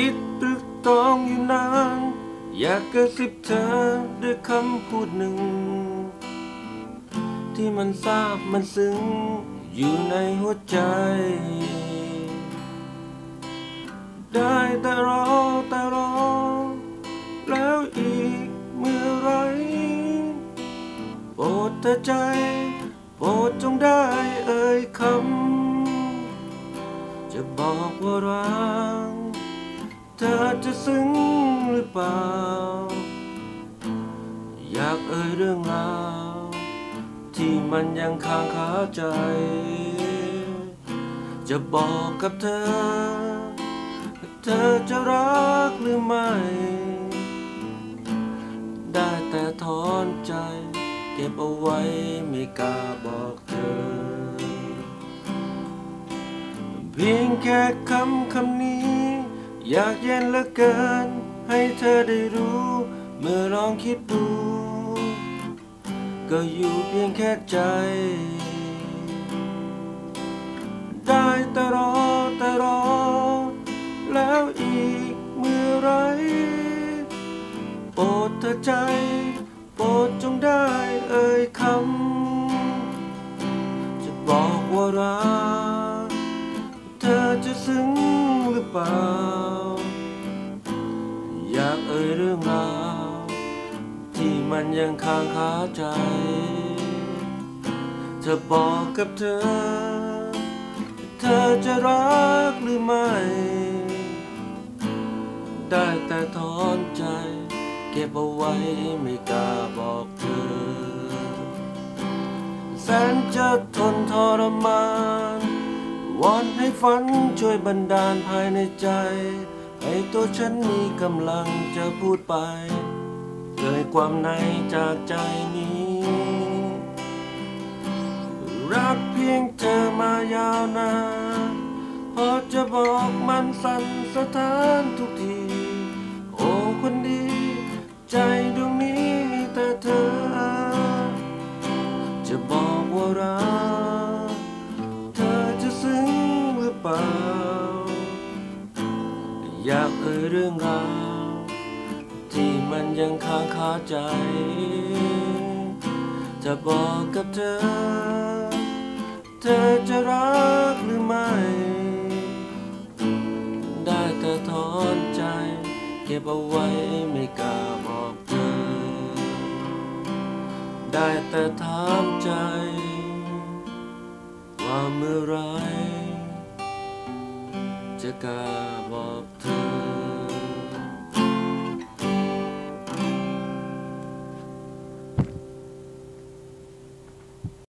คิดตรึกตองอยู่นานอยากกระซิบเธอด้วยคำพูดหนึ่ง ที่มันทราบมันซึ้งอยู่ในหัวใจ ได้แต่รอแต่รอ แล้วอีกเมื่อไรโปรดเธอใจ โปรดจงได้เอ่ยคำจะบอกว่ารัก เธอจะซึ้งหรือเปล่า อยากเอ่ยเรื่องราว ที่มันยังค้างคาใจ จะบอกกับเธอ เธอจะรักหรือไม่ ได้แต่ถอนใจ เก็บเอาไว้ไม่กล้าบอกเธอ เพียงแค่คำคำนี้ อยากเย็นเหลือเกิน ให้เธอได้รู้ เมื่อลองคิดดู ก็อยู่เพียงแค่ใจ ได้แต่รอแต่รอ แล้วอีกเมื่อไรโปรดเธอใจ โปรดจงได้เอ่ยคำจะบอกว่ารัก เรื่องราว ที่มันยังค้างคาใจ จะบอกกับเธอ เธอจะรักหรือไม่ ได้แต่ถอนใจ เก็บเอาไว้ไม่กล้าบอกเธอ แสนจะทนทรมานวอนให้ฝันช่วยบันดาลภายในใจ ให้ตัวฉันมีกำลังจะพูดไปเอ่ยความในจากใจนี้ รักเพียงเธอมายาวนานพอจะบอกมันสั่นสะท้านทุกที โอ้คนดี ใจดวงนี้มีแต่เธอ จะบอกว่ารัก อยากเอ่ยเรื่องราวที่มันยังค้างคาใจ จะบอกกับเธอ เธอจะรักหรือไม่ ได้แต่ถอนใจ เก็บเอาไว้ไม่กล้าบอกเธอ ได้แต่ถามใจ ว่าเมื่อไร Chicago up